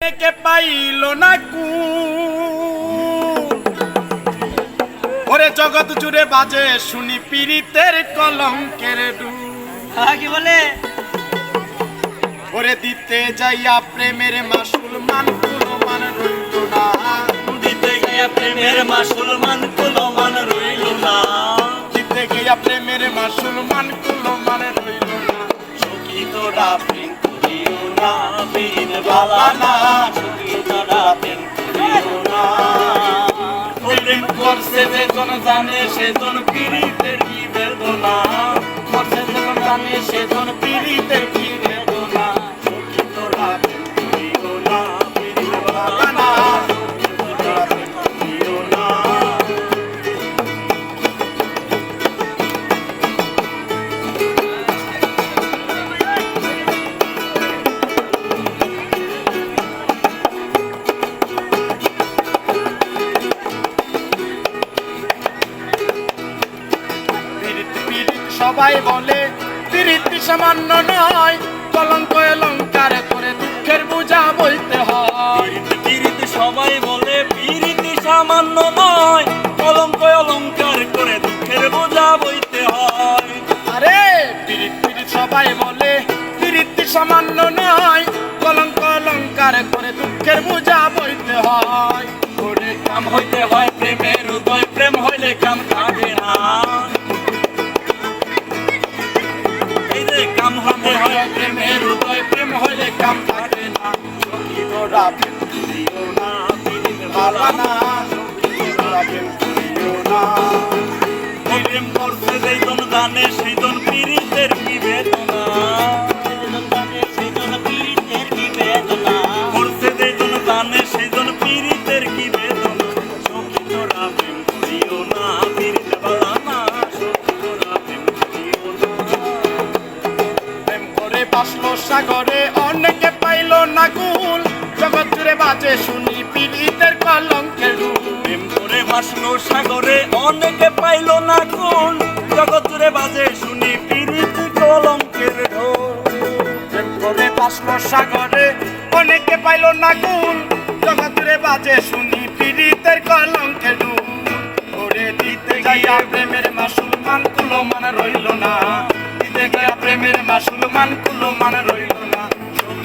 কে pile না কু ওরে জগৎ জুড়ে বাজে শুনি পীড়িতের কলঙ্কের ডু হ্যাঁ, কি বলে? ওরে দিতে যাইয়া প্রেমের মাসুল মান কুলো মান রইল না। দিতে গিয়া প্রেমের মাসুল মান কুলো মান রইল না। দিতে গিয়া প্রেমের মাসুল মান কুলো মান রইল না। সখী তোরা প্রেম করিও না বিন বালা না সখী তোরা প্রেম করিও না প্রেম করছে যে জন জানে সেজন পীড়িতের কি বেদনা। করছে যে জানে সেজন পীড়িতের কি সবাই বলে তিরিতি সামান্য নয় কলঙ্ক অলঙ্কার করে দুঃখের বোঝা বইতে হয়। পীড়িত সবাই বলে পিরিতি সামান্য নয় কলঙ্ক অলঙ্কার করে দুঃখের বোঝা বইতে হয়। আরে বিরিত সবাই বলে তিরিতি সামান্য নয় প্রেমের উদয় প্রেম হলে কাম থাকে না। সখী তোরা প্রেম করিও না সেই জন পীড়িতের কি সাগরে অনেকে পাইল না কুল। জগৎ জুড়ে বাজে শুনি পীড়িতের কলঙ্কের প্রেম করে ভাসলো সাগরে অনেকে পাইল না কোন জগৎ জুড়ে বাজে শুনি পিরিতি কলঙ্কের প্রেম করে বাসলো সাগরে অনেকে পাইল না কুল। জগৎ জুড়ে বাজে শুনি পীড়িতের কলঙ্কের ওরে দিতে গাইয়া প্রেমের মাসুল মান কুলো মান রইল না। দিতে গাইয়া প্রেমের মাসুল মান কুলো মান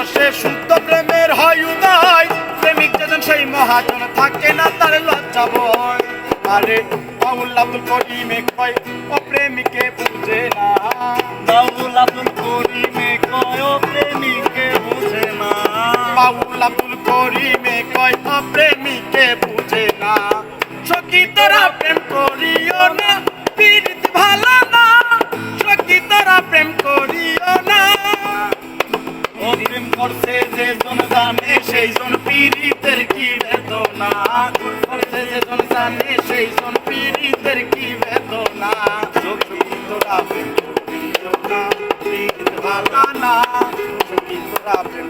পরশে শুদ্ধ প্রেমের হয় উদয়। প্রেমিক যেজন সেই মহাজন থাকে না তার লজ্জা বয়। আরে, বাউল আব্দুল করিমে কয়, ও প্রেমিকে বুঝে না। বাউল আব্দুল করিমে কয়, ও প্রেমিকে করছে যে জন জানে, সেই জন পীড়িতের কি বেদনা? করছে যে জন জানে, সেই জন পীড়িতের কি বেদনা? সখী তোরা প্রেম করিও না। পীড়িত সখী তোরা প্রেম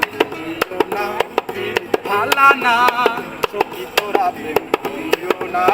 না